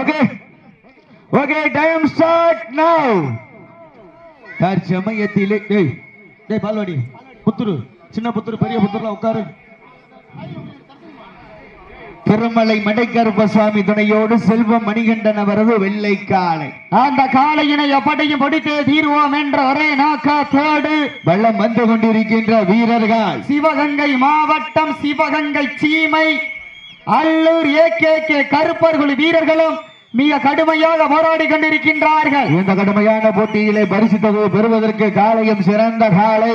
Okay okay time start நவ தற்சமயத்திலே டேய் டேய் பால்வாடி. புத்துரு சின்ன புத்துரு பெரிய புத்துருல உட்காரு. திருமலை மடைக்கருப்பசாமி துணையோடு செல்வம் மணிகண்டன் அவரது வெள்ளை காளை அந்த காளையினை எப்படியும் பிடித்தே தீர்வோம் என்ற ஒரே நோக்கத்தோடு வெள்ளம் வந்து கொண்டிருக்கின்ற வீரர்கள். சிவகங்கை மாவட்டம் சிவகங்கை சீமை அல்லூர் ஏ கே கே கருப்பர்குழு வீரர்களும் மிக கடுமையாக போராடி கொண்டிருக்கின்றார்கள். இந்த கடுமையான போட்டியிலே பரிசு தொகை பெறுவதற்கு காலையும் சிறந்த காலை.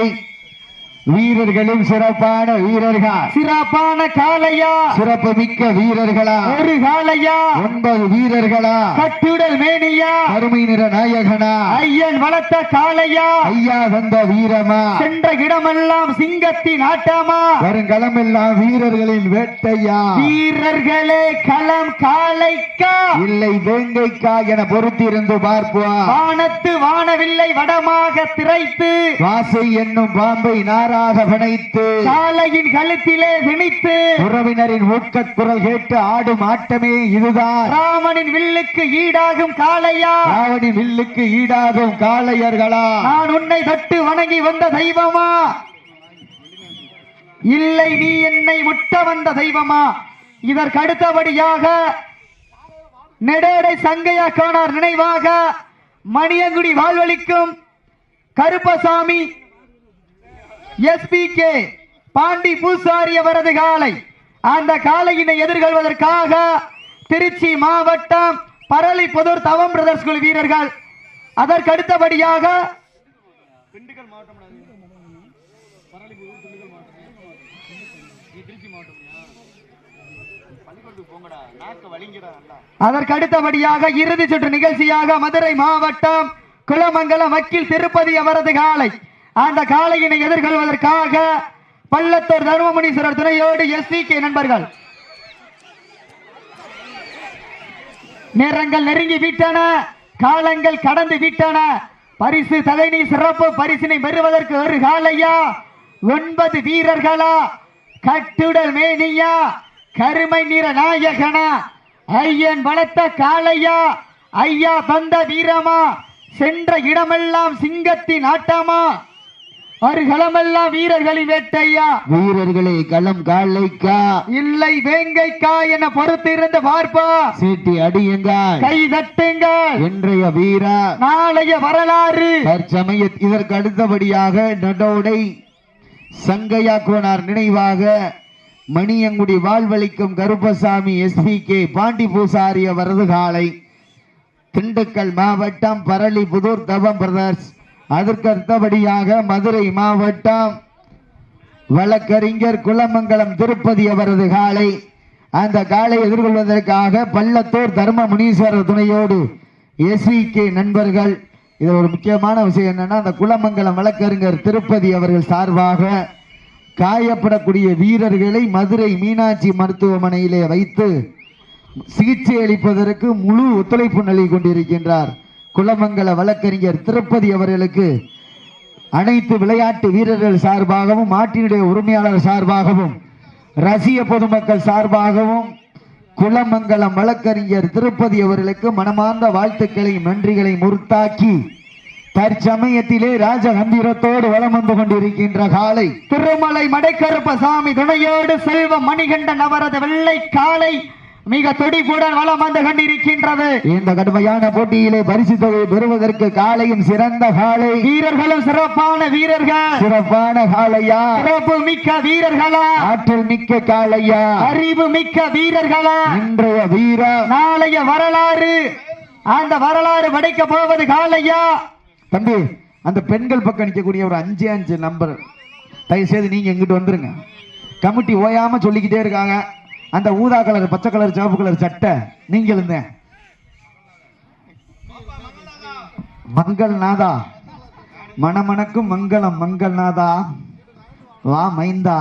வீரர்களும் சிறப்பான வீரர்கள்? சிறப்பான காளையா? சிறப்பு மிக்க வீரர்களா? ஒரு காளையா? ஒன்பது வீரர்களா? கட்டுடல் மேனியா? கருமை நிற நாயகனா? ஐயன் வளர்த்த காளையா? ஐயா வந்த வீரமா? சென்ற இடமெல்லாம் சிங்கத்தின் ஆட்டமா? வருங்களம் எல்லாம் வீரர்களின் வேட்டையா? வீரர்களே களம் காளைக்கா? இல்லை வேங்கைக்கா என பொறுத்திருந்து பார்ப்போம். வானத்து வானவில்லை வடமாக திரைத்து. வாசை என்னும் பாம்பை நாராக பிணைத்து காளையின் கழுத்திலே திணித்து உறவினரின் ஊக்கக் குரல் கேட்டு ஆடும் ஆட்டமே இதுதான். ராமனின் வில்லுக்கு ஈடாகும் காளையா? ராவணி வில்லுக்கு ஈடாகும் காளையர்களா? நான் உன்னை தொட்டு வணங்கி வந்த தெய்வமா? இல்லை நீ என்னை முட்ட வந்த தெய்வமா? இதற்கு அடுத்தபடியாக நெடேடை சங்கையா கோனார் நினைவாக மணியங்குடி வாழ்வளிக்கும் கருப்பசாமி எஸ்பிகே பாண்டி பூசாரி அவரது காலை. அந்த காலையினை எதிர்கொள்வதற்காக திருச்சி மாவட்டம் பரளி பரளிப்புதூர் தவம் பிரதர்ஸ் குழு வீரர்கள் அதற்கடுத்தபடியாக அடுத்தபடியாக அதற்கு அடுத்தபடியாக இறுதி சுற்று நிகழ்ச்சியாக மதுரை மாவட்டம் குளமங்கலம் வக்கீல் திருப்பதி அவரது காலை. அந்த காளையினை எதிர்கொள்வதற்காக பள்ளத்தூர் தர்மமுனீஸ்வரர் துணையோடு எஸ்பிகே நண்பர்கள். நேரங்கள் நெருங்கி விட்டன காலங்கள் கடந்து விட்டன. பரிசு தலைநீர் சிறப்பு பரிசினை பெறுவதற்கு ஒரு காலையா ஒன்பது வீரர்களா? கட்டுடல் மேனியா? கருமை நிற நாயகனா? ஐயன் வளர்த்த காளையா? ஐயா தந்த வீரமா? சென்ற இடமெல்லாம் சிங்கத்தின் ஆட்டமா? ஒரு களமெல்லாம் வீரர்களின் வேட்டையா? வீரர்களே களம் காளைக்கா இல்லை வேங்கைக்கா என பொறுத்திருந்து பார்ப்பா. சீட்டி அடியுங்கள். கை தட்டுங்கள். இன்றைய வீரா நாளைய வரலாறு. தற்சமய இதற்கு அடுத்தபடியாக நடோடை சங்கையா கோனார் நினைவாக மணியங்குடி வாழ்வளிக்கும் கருப்பசாமி எஸ்பி கே பாண்டி பூசாரி அவரது காலை திண்டுக்கல் மாவட்டம் பரளிபுதூர் தவம் பிரதர்ஸ் அதற்கடுத்தபடியாக மதுரை மாவட்டம் வழக்கறிஞர் குலமங்கலம் திருப்பதி அவரது காலை அந்த காலை எதிர்கொள்வதற்காக பள்ளத்தூர் தர்ம முனீஸ்வரர் துணையோடு எஸ்விகே நண்பர்கள். இது ஒரு முக்கியமான விஷயம் என்னன்னா அந்த குலமங்கலம் வழக்கறிஞர் திருப்பதி அவர்கள் சார்பாக காயப்படக்கூடிய வீரர்களை மதுரை மீனாட்சி மருத்துவமனையிலே வைத்து சிகிச்சை அளிப்பதற்கு முழு ஒத்துழைப்பு நல்கி கொண்டிருக்கின்றார். குலமங்கல வழக்கறிஞர் திருப்பதி அவர்களுக்கு அனைத்து விளையாட்டு வீரர்கள் சார்பாகவும் மாட்டினுடைய உரிமையாளர் சார்பாகவும் ரசிக பொதுமக்கள் சார்பாகவும் குலமங்கலம் வழக்கறிஞர் திருப்பதி அவர்களுக்கு மனமார்ந்த வாழ்த்துக்களையும் நன்றிகளையும் முறுத்தாக்கி தற்சமயத்திலே ராஜ கம்பீரத்தோடு வலம் வந்து கொண்டிருக்கின்ற காலை திருமலை மடைக்கருப்பசாமி துணையோடு செல்வ மணிகண்டன் அவரது வெள்ளை காலை மிக துடிப்புடன் வலம் வந்து கொண்டிருக்கின்றது. இந்த கடுமையான போட்டியிலே பரிசு தொகை பெறுவதற்கு காலையும் சிறந்த காலை. வீரர்களும் சிறப்பான வீரர்கள். சிறப்பான காளையா சிறப்பு மிக்க வீரர்களா? ஆற்றல் மிக்க காளையா அறிவு மிக்க வீரர்களா? இன்றைய வீரா நாளைய வரலாறு. அந்த வரலாறு படைக்க போவது காலையா? தம்பி அந்த பெண்கள் பக்கம் நிற்கக்கூடிய ஒரு அஞ்சு அஞ்சு நம்பர் தயவு செய்து நீங்க இங்கிட்டு வந்துருங்க. கமிட்டி ஓயாம சொல்லிக்கிட்டே இருக்காங்க. அந்த ஊதா கலர் பச்சை கலர் சிவப்பு கலர் சட்டை நீங்க இருந்தேன் மங்கள் நாதா மணமணக்கும் மங்களம் மங்கள் நாதா வா மைந்தா.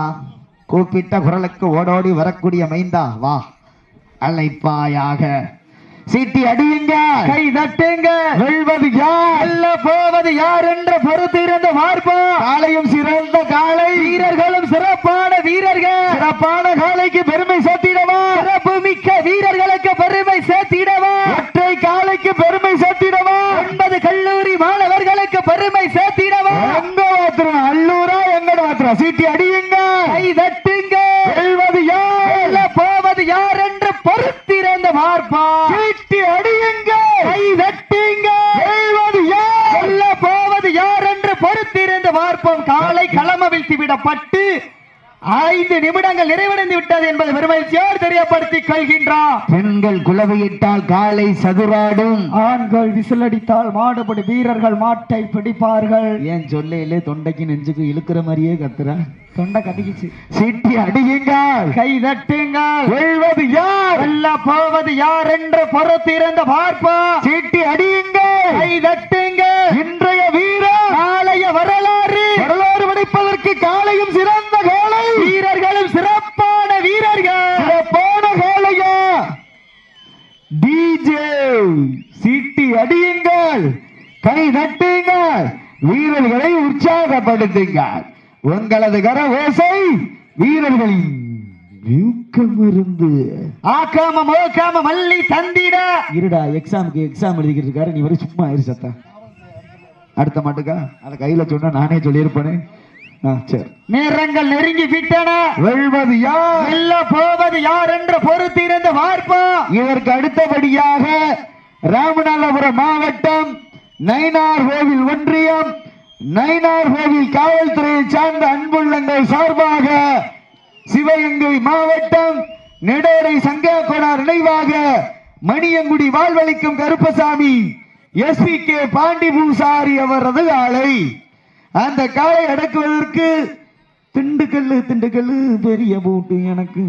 கூப்பிட்ட குரலுக்கு ஓடோடி வரக்கூடிய மைந்தா. வா. அழைப்பாயாக. சீட்டி அடியுங்க. கை தட்டுங்க. வெல்வது யார்? போவது யார் என்ற பொறுத்திருந்து பார்ப்போம். காலையும் சிறந்த காலை வீரர்களும் சிறப்பான வீரர்கள் சிறப்பான காலைக்கு பெருமை சேர்த்திடவா சிறப்பு மிக்க சூப்பரா சீட்டி அடியுங்க கை தட்டுங்க வெல்வது யார் வெல்ல போவது யார் என்று பொறுத்திருந்த பார்ப்பா சீட்டி அடியுங்க கை தட்டுங்க வெல்வது யார் வெல்ல போவது யார் என்று பொறுத்திருந்து பார்ப்போம் காலை களமவிழ்த்தி விடப்பட்டு ஐந்து நிமிடங்கள் நிறைவடைந்து விட்டது என்பது பெருமகிழ்ச்சியோடு தெரியப்படுத்திக் கொள்கின்றார் பெண்கள் குலவையிட்டால் காலை சதுராடும். ஆண்கள் விசிலடித்தால் மாடுபடி வீரர்கள் மாட்டை பிடிப்பார்கள். ஏன் சொல்லையிலே தொண்டைக்கு நெஞ்சுக்கு இழுக்கிற மாதிரியே கத்துற? தொண்டை கட்டிக்கிச்சு. சீட்டி அடியுங்கள். கை தட்டுங்கள். வெல்வது யார்? வெல்ல போவது யார் என்று பொறுத்திருந்து பார்ப்போம். சீட்டி அடியுங்கள். கை தட்டுங்க இன்றைய வீரர் நாளைய வரலாறு. வரலாறு படைப்பதற்கு காலையும் சிறந்த காலை. வீரர்களும் சிறப்பான வீரர்கள். சிறப்பான காலையா? டிஜே சீட்டி அடியுங்கள் கை தட்டுங்கள் வீரர்களை உற்சாகப்படுத்துங்கள். உங்களது கர ஓசை வீரர்களின் இருந்து. ஆக்காம மோக்காம மல்லி தந்திட. இருடா எக்ஸாமுக்கு எக்ஸாம் எழுதிக்கிட்டு இருக்காரு. நீ வரை சும்மா சத்தா. அடுத்த மாட்டுக்கா? அதை கையில சொன்னா நானே சொல்லியிருப்பேனே. நேரங்கள் நெருங்கி விட்டன வெல்வது யார்? வெல்ல போவது யார் என்று பொறுத்திருந்து பார்ப்போம். இதற்கு அடுத்தபடியாக ராமநாதபுரம் மாவட்டம் நயினார் கோவில் ஒன்றியம் நயினார் கோவில் காவல்துறையை சார்ந்த அன்புள்ளங்கள் சார்பாக சிவகங்கை மாவட்டம் நெடோரை சங்கா கோனார் நினைவாக மணியங்குடி வாழ்வளிக்கும் கருப்பசாமி எஸ்பி கே பாண்டி பூசாரி அவரது ஆலை. அந்த காலை அடக்குவதற்கு திண்டுக்கல் திண்டுக்கல் பெரிய பூட்டு எனக்கு.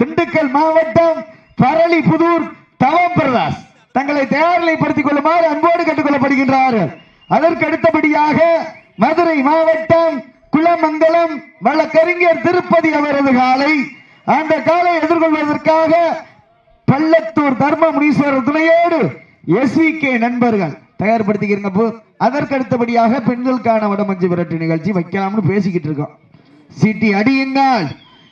திண்டுக்கல் மாவட்டம் பரளிபுதூர் தவம் பிரதாஸ். தங்களை தயார்நிலைப்படுத்திக் கொள்ளுமாறு அன்போடு கேட்டுக்கொள்ளப்படுகின்றார்கள் அதற்கு அடுத்தபடியாக மதுரை மாவட்டம் குளமங்கலம் வழக்கறிஞர் திருப்பதி அவரது காலை. அந்த காலை எதிர்கொள்வதற்காக பள்ளத்தூர் தர்ம முனீஸ்வரர் துணையோடு எஸ்விகே நண்பர்கள் தயார்படுத்திக்கிறங்க போ அதற்கு அடுத்தபடியாக பெண்களுக்கான வடமஞ்சு விரட்டு நிகழ்ச்சி வைக்கலாம்னு பேசிக்கிட்டு இருக்கோம். சீட்டி அடியுங்கள்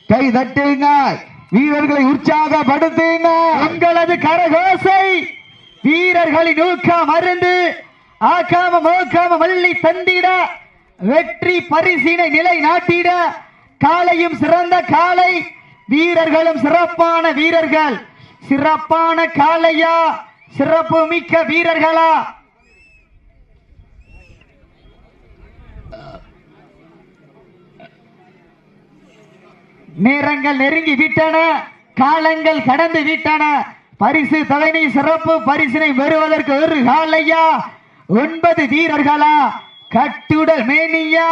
கை தட்டுங்கள் வீரர்களை உற்சாகப்படுத்துங்க உங்களது கரகோசை வீரர்களின் ஊக்கம் மருந்து ஆக்காம மோக்காம மல்லி தந்திட வெற்றி பரிசினை நிலை நாட்டிட காலையும் சிறந்த காலை வீரர்களும் சிறப்பான வீரர்கள். சிறப்பான காளையா சிறப்பு மிக்க வீரர்களா? நேரங்கள் நெருங்கி விட்டன காலங்கள் கடந்து விட்டன. பரிசு தலைமை சிறப்பு பரிசினை பெறுவதற்கு ஒரு காலையா? ஒன்பது வீரர்களா? கட்டுடல் மேனியா?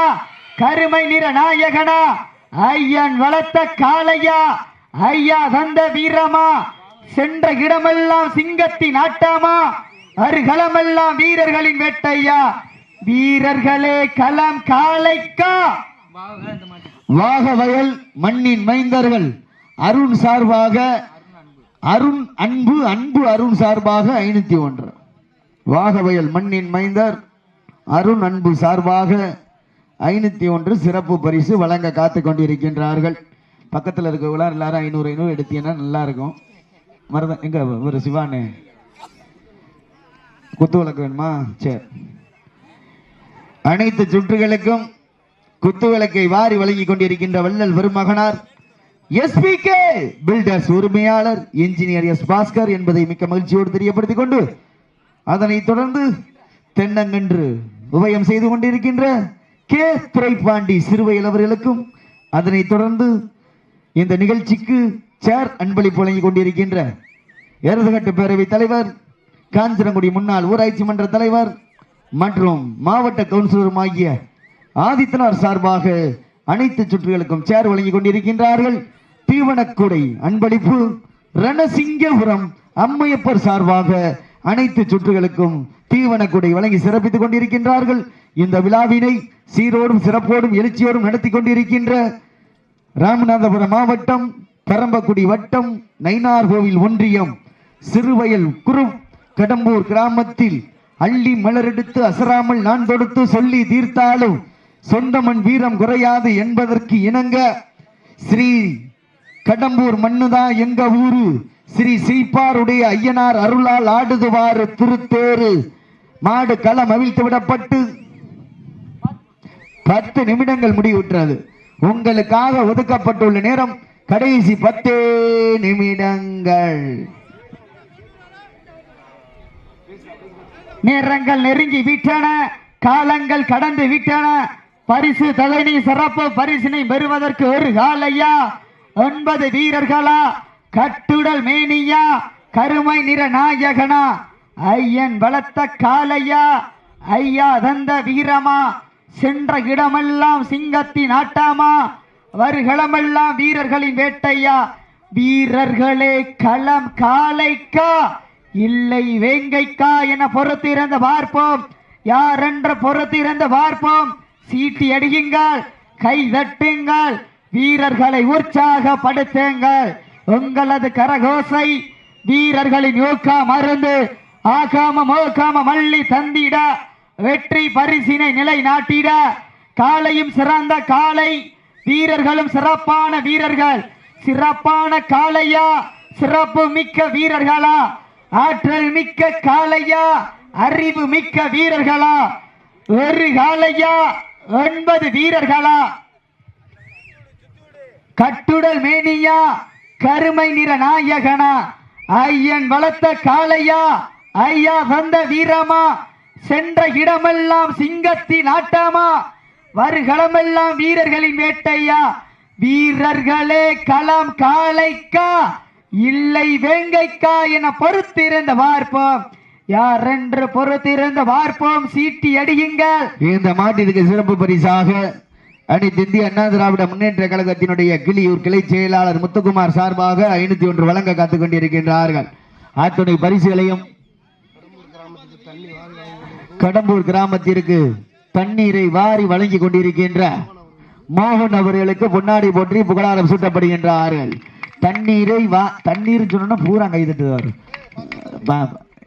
கருமை நிற நாயகனா? ஐயன் வளர்த்த காளையா? ஐயா தந்த வீரமா? சென்ற இடமெல்லாம் சிங்கத்தின் ஆட்டாமா? அருகலமெல்லாம் வீரர்களின் வெட்டையா? வீரர்களே களம் காளைக்கா? வாகவயல் மண்ணின் மைந்தர்கள். அருண் சார்பாக அருண் அன்பு அன்பு அருண் சார்பாக ஐநூத்தி ஒன்று. வாகவயல் மண்ணின் மைந்தர் அருண் அன்பு சார்பாக ஐநூத்தி ஒன்று சிறப்பு பரிசு வழங்க காத்து கொண்டிருக்கின்றார்கள். பக்கத்தில் இருக்கவங்களாம் எல்லாரும் ஐநூறு ஐநூறு எடுத்தீங்கன்னா நல்லா இருக்கும். மருத எங்க ஒரு சிவானு? குத்து விளக்கு வேணுமா? சரி. அனைத்து சுற்றுகளுக்கும் குத்துவிளக்கை வாரி வழங்கிக் கொண்டிருக்கின்ற வள்ளல் பெருமகனார் எஸ்பிகே பில்டர்ஸ் உரிமையாளர் இன்ஜினியர் எஸ் பாஸ்கர் என்பதை மிக்க மகிழ்ச்சியோடு தெரியப்படுத்திக் கொண்டு அதனைத் தொடர்ந்து தென்னங்கன்று உபயம் செய்து கொண்டிருக்கின்ற கே துரைப்பாண்டி சிறுவையில் அவர்களுக்கும் அதனைத் தொடர்ந்து இந்த நிகழ்ச்சிக்கு சேர் அன்பளிப்பு வழங்கிக் கொண்டிருக்கின்ற எருதுகட்டு பேரவைத் தலைவர் காஞ்சிரங்குடி முன்னாள் ஊராட்சி மன்ற தலைவர் மற்றும் மாவட்ட கவுன்சிலரும் ஆகிய ஆதித்தனார் சார்பாக அனைத்து சுற்றுகளுக்கும் சேர் வழங்கி கொண்டிருக்கின்றார்கள். தீவனக்குடை அன்பளிப்பு ரணசிங்கபுரம் அம்மையப்பர் சார்பாக அனைத்து சுற்றுகளுக்கும் தீவனக்குடை வழங்கி சிறப்பித்துக் கொண்டிருக்கின்றார்கள். இந்த விழாவினை சீரோடும் சிறப்போடும் எழுச்சியோடும் நடத்தி கொண்டிருக்கின்ற ராமநாதபுரம் மாவட்டம் பரம்பக்குடி வட்டம் நைனார் கோவில் ஒன்றியம் சிறுவயல் குரு கடம்பூர் கிராமத்தில் அள்ளி மலரெடுத்து அசராமல் நான் தொடுத்து சொல்லி தீர்த்தாலும் சொந்தமன் வீரம் குறையாது என்பதற்கு இணங்க ஸ்ரீ கடம்பூர் மண்ணுதான் எங்க ஊரு? ஸ்ரீ சீப்பாருடைய ஐயனார் அருளால் ஆடுதுவாறு திருத்தேரு மாடு களம் அவிழ்த்து விடப்பட்டு பத்து நிமிடங்கள் முடிவுற்றது. உங்களுக்காக ஒதுக்கப்பட்டுள்ள நேரம் கடைசி பத்தே நிமிடங்கள். நேரங்கள் நெருங்கி விட்டன காலங்கள் கடந்து விட்டன. பரிசு தகனி சிறப்பு பரிசினை பெறுவதற்கு ஒரு காலையா? ஒன்பது வீரர்களா? கட்டுடல் மேனியா? கருமை நிற நாயகனா? ஐயன் பலத்த காலையா? ஐயா தந்த வீரமா? சென்ற இடமெல்லாம் சிங்கத்தின் ஆட்டாமா வருகளமெல்லாம் வீரர்களின் வேட்டையா? வீரர்களே களம் காலைக்கா? இல்லை வேங்கைக்கா என பொறுத்திருந்த பார்ப்போம். யாரென்ற பொறுத்திருந்த பார்ப்போம்? சீட்டி அடியுங்கள் கை தட்டுங்கள் வீரர்களை உற்சாகப்படுத்துங்கள். உங்களது கரகோசை வீரர்களின் யோக்கா மருந்து ஆகாம மோகாம மல்லி தந்திட வெற்றி பரிசினை நிலைநாட்டிட. காலையும் சிறந்த காலை வீரர்களும் சிறப்பான வீரர்கள். சிறப்பான காளையா சிறப்பு மிக்க வீரர்களா? ஆற்றல் மிக்க காளையா அறிவு மிக்க வீரர்களா? ஒரு காளையா ஒன்பது வீரர்களா? கட்டுடல் மேனியா கருமை நிற நாயகனா ஐயன் வளர்த்த காளையா ஐயா வந்த வீரமா சென்ற இடமெல்லாம் சிங்கத்தின் ஆட்டமா வருகளமெல்லாம் வீரர்களின் வேட்டையா வீரர்களே களம் காளைக்கா இல்லை வேங்கைக்கா என பொறுத்திருந்த பார்ப்போம். யார் என்று பொறுத்திருந்த பார்ப்போம் சீட்டி அடியுங்கள். இந்த மாட்டிற்கு சிறப்பு பரிசாக அனைத்து இந்திய அண்ணா திராவிட முன்னேற்ற கழகத்தினுடைய கிளியூர் கிளை செயலாளர் முத்துக்குமார் சார்பாக ஐநூத்தி ஒன்று வழங்க காத்துக் கொண்டிருக்கின்றார்கள். அத்துணை பரிசுகளையும் கடம்பூர் கிராமத்திற்கு தண்ணீரை வாரி வழங்கி கொண்டிருக்கின்ற மோகன் அவர்களுக்கு பொன்னாடி போற்றி புகழாரம் சூட்டப்படுகின்றார்கள். தண்ணீரை வா தண்ணீர் சொன்னா பூரா கை தட்டுவார்.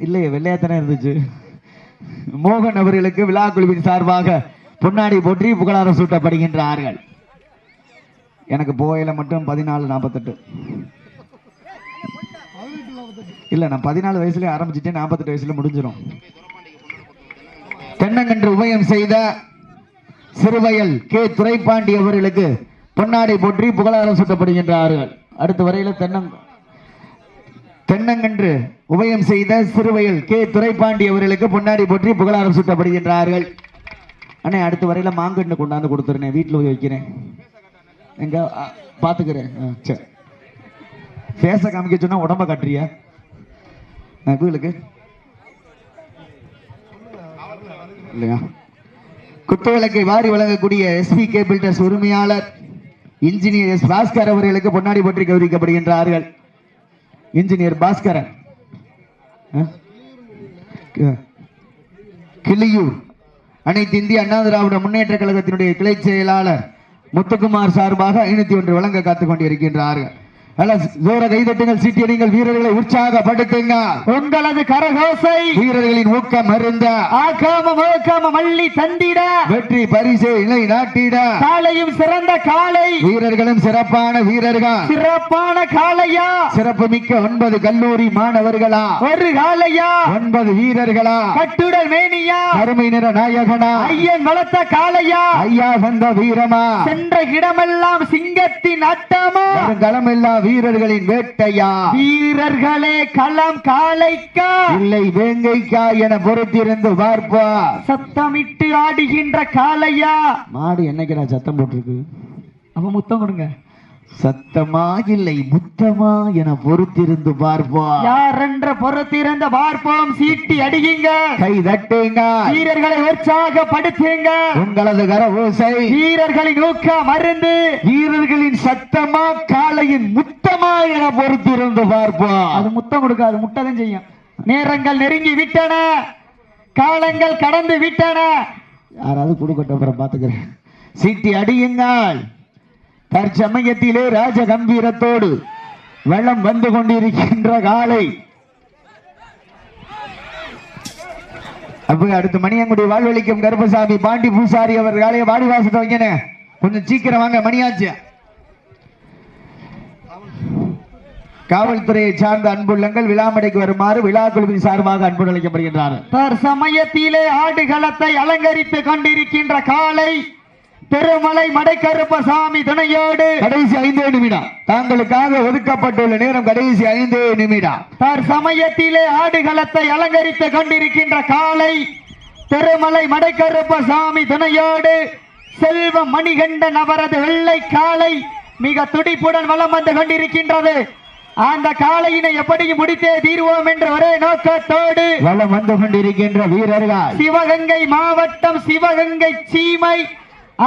இல்லையே வெள்ளையாத்தானே இருந்துச்சு. மோகன் அவர்களுக்கு விழா குழுவின் சார்பாக பொன்னாடி போற்றி புகழாரம் சூட்டப்படுகின்றார்கள். எனக்கு போயில மட்டும் பதினாலு நாற்பத்தெட்டு இல்ல நான் பதினாலு வயசுலேயே ஆரம்பிச்சுட்டு நாற்பத்தெட்டு வயசுல முடிஞ்சிடும் தென்னங்கன்று உபயம் செய்த சிறுவயல் கே. துரைப்பாண்டி அவர்களுக்கு பொன்னாடை போற்றி புகழாரம் சூட்டப்படுகின்றார்கள். அடுத்த வரையில தென்னங் தென்னங்கன்று உபயம் செய்த சிறுவயல் கே. துரைப்பாண்டி அவர்களுக்கு பொன்னாடி போற்றி புகழாரம் சூட்டப்படுகின்றார்கள். அண்ணே அடுத்த வரையில மாங்கன்று கொண்டாந்து கொடுத்துருனேன் வீட்டில் போய் வைக்கிறேன். எங்க பார்த்துக்கிறேன் பாத்துக்கிறேன். ஆ, சரி பேச காமிக்க சொன்னா உடம்ப காட்டுறியா? ஆ, இல்லையா? இல்லையா குத்துவிளக்கை வாரி வழங்கக்கூடிய எஸ்பி கே பில்டர்ஸ் உரிமையாளர் இன்ஜினியர் எஸ் பாஸ்கர் அவர்களுக்கு பொன்னாடி போற்றி கௌரவிக்கப்படுகின்றார்கள். இன்ஜினியர் பாஸ்கரன். ஆ? கிளியூர். அனைத்து இந்திய அண்ணா திராவிட முன்னேற்ற கழகத்தினுடைய கிளை செயலாளர் முத்துக்குமார் சார்பாக ஐநூத்தி ஒன்று வழங்க காத்துக் கொண்டிருக்கின்றார்கள். ஜோர கைதட்டுங்கள் சீட்டியடிங்கள் வீரர்களை உற்சாகப்படுத்துங்க. உங்களது கரகோசை வீரர்களின் ஊக்கம் அருந்த. ஆகாம மோகாம மல்லி தந்திட. வெற்றி பரிசை இணை நாட்டிட. காலையும் சிறந்த காளை. வீரர்களும் சிறப்பான வீரர்கள். சிறப்பான காளையா. சிறப்பு மிக்க ஒன்பது கல்லூரி மாணவர்களா. ஒரு ஒன்பது வீரர்களா. கட்டுடல் மேனியா. அருமை நிற நாயகனா. ஐயன் வளர்த்த காளையா. ஐயா வந்த வீரமா. சென்ற இடமெல்லாம் சிங்கத்தின் அட்டமா களமெல்லாம் வீரர்களின் வேட்டையா? வீரர்களே களம் காளைக்கா. இல்லை வேங்கைக்கா என பொறுத்திருந்து பார்ப்பா. சத்தமிட்டு ஆடுகின்ற காளையா? மாடு என்னைக்கு நான் சத்தம் போட்டிருக்கு? அப்ப முத்தம் கொடுங்க. சத்தமா இல்லை முத்தமா என பொறுத்திருந்து பார்ப்பா யார் என்ற பொறுத்திருந்த பார்ப்போம். சீட்டி அடியுங்க. கை தட்டுங்க. வீரர்களை உற்சாகப்படுத்துங்க உங்களது கர ஓசை வீரர்களின் ஊக்க மருந்து. வீரர்களின் சத்தமா காளையின் முத்தமா என பொறுத்திருந்து பார்ப்பா அது முத்தம் கொடுக்காது முட்டதான் செய்யும். நேரங்கள் நெருங்கி விட்டன. காலங்கள் கடந்து விட்டன. யாராவது கொடுக்கட்டும் அப்புறம் பாத்துக்கிறேன் சீட்டி அடியுங்கள். தற்சமயத்திலே ராஜ கம்பீரத்தோடு வெள்ளம் வந்து கொண்டிருக்கின்ற காலை. அப்ப அடுத்து மணியங்குடி வாழ்வழிக்கும் கருப்பசாமி பாண்டி பூசாரி அவர் காலையை வாடிவாசத்தை வாசத்தை கொஞ்சம் சீக்கிரம் வாங்க மணியாச்சு. காவல்துறையை சார்ந்த அன்புள்ளங்கள் விழாமடைக்கு வருமாறு விழா குழுவின் சார்பாக அன்பு அளிக்கப்படுகின்றார்கள் தற்சமயத்திலே ஆடுகளத்தை அலங்கரித்துக் கொண்டிருக்கின்ற காலை திருமலை மடைக்கருப்பசாமி துணையோடு கடைசி ஐந்தே நிமிடம். தாங்களுக்காக ஒதுக்கப்பட்டுள்ள நேரம் கடைசி ஐந்தே நிமிடம். தற்சமயத்திலே ஆடுகளத்தை அலங்கரித்துக் கொண்டிருக்கின்ற காளை திருமலை மடைக்கருப்பசாமி துணையோடு செல்வம் மணிகண்டன் அவரது வெள்ளை காளை மிக துடிப்புடன் வலம் வந்து கொண்டிருக்கின்றது. அந்த காளையினை எப்படியும் முடித்தே தீர்வோம் என்ற ஒரே நோக்கத்தோடு வலம் வந்து கொண்டிருக்கின்ற வீரர்கள். சிவகங்கை மாவட்டம் சிவகங்கை சீமை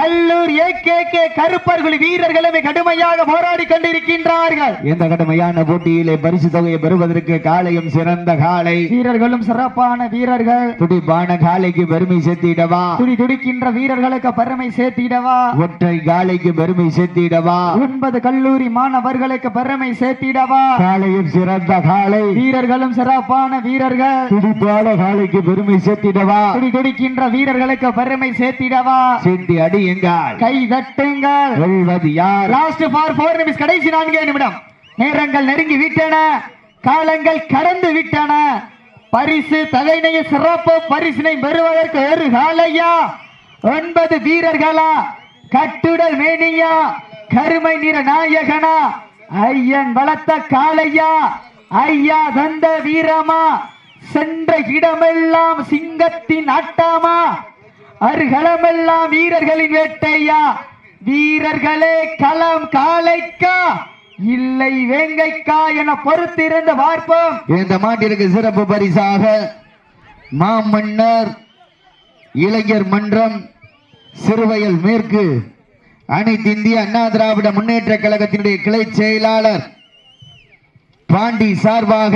அல்லூர் ஏ கே கே கருப்பர்கள் வீரர்களுமே கடுமையாக போராடி கொண்டிருக்கின்றார்கள். இந்த கடுமையான போட்டியிலே பரிசு தொகையை பெறுவதற்கு காளையும் சிறந்த காளை வீரர்களும் சிறப்பான வீரர்கள். துடிப்பான காளைக்கு பெருமை சேர்த்திடவா? துடி துடிக்கின்ற வீரர்களுக்கு பெருமை சேர்த்திடவா? ஒற்றை காளைக்கு பெருமை சேர்த்திடவா? ஒன்பது கல்லூரி மாணவர்களுக்கு பெருமை சேர்த்திடவா? காளையும் சிறந்த காளை வீரர்களும் சிறப்பான வீரர்கள். துடிப்பான காளைக்கு பெருமை சேர்த்திடவா? துடி துடிக்கின்ற வீரர்களுக்கு பெருமை சேர்த்திடவா? சேர்த்தி அடியுங்கள் கை தட்டுங்கள் வெல்வது யார்? லாஸ்ட் ஃபார் ஃபோர் நிமிஷம் கடைசி நான்கே நிமிடம். நேரங்கள் நெருங்கி விட்டன. காலங்கள் கடந்து விட்டன. பரிசு தகைனைய சிறப்பு பரிசினை பெறுவதற்கு ஒரு காலையா? ஒன்பது வீரர்களா? கட்டுடல் மேனியா? கருமை நிற நாயகனா? ஐயன் வளர்த்த காளையா? ஐயா தந்த வீரமா? சென்ற இடமெல்லாம் சிங்கத்தின் ஆட்டமா? அருகளமெல்லாம் வீரர்களின் வேட்டையா? வீரர்களே களம் காளைக்கா இல்லை வேங்கைக்கா என பொறுத்திருந்து பார்ப்போம். இந்த மாட்டிற்கு சிறப்பு பரிசாக மாமன்னர் இளைஞர் மன்றம் சிறுவயல் மேற்கு அனைத்து இந்திய அண்ணா திராவிட முன்னேற்ற கழகத்தினுடைய கிளை செயலாளர் பாண்டி சார்பாக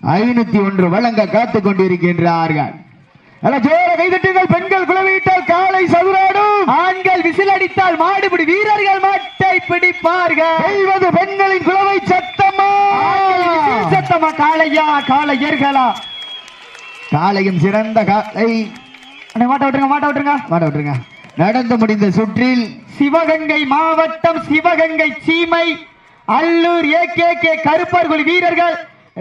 ஐநூத்தி ஒன்று வழங்க காத்துக் கொண்டிருக்கின்றார்கள். ஜோர கைதட்டுங்கள். பெண்கள் குலவீட்டால் காலை சதுராடும். ஆண்கள் விசில் அடித்தால் மாடுபிடி வீரர்கள் மாட்டை பிடிப்பார்கள். வெல்வது பெண்களின் குலவை சத்தமா? சத்தமா காளையா காளையர்களா? காலையும் சிறந்த காலை அண்ணே, மாட்ட விட்டுருங்க மாட்ட விட்டுருங்க. மாட விட்டுருங்க. நடந்து முடிந்த சுற்றில். சிவகங்கை மாவட்டம் சிவகங்கை சீமை அல்லூர் ஏ கே கே கருப்பர்குழி வீரர்கள்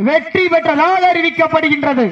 வெற்றி பெற்றதாக அறிவிக்கப்படுகின்றது.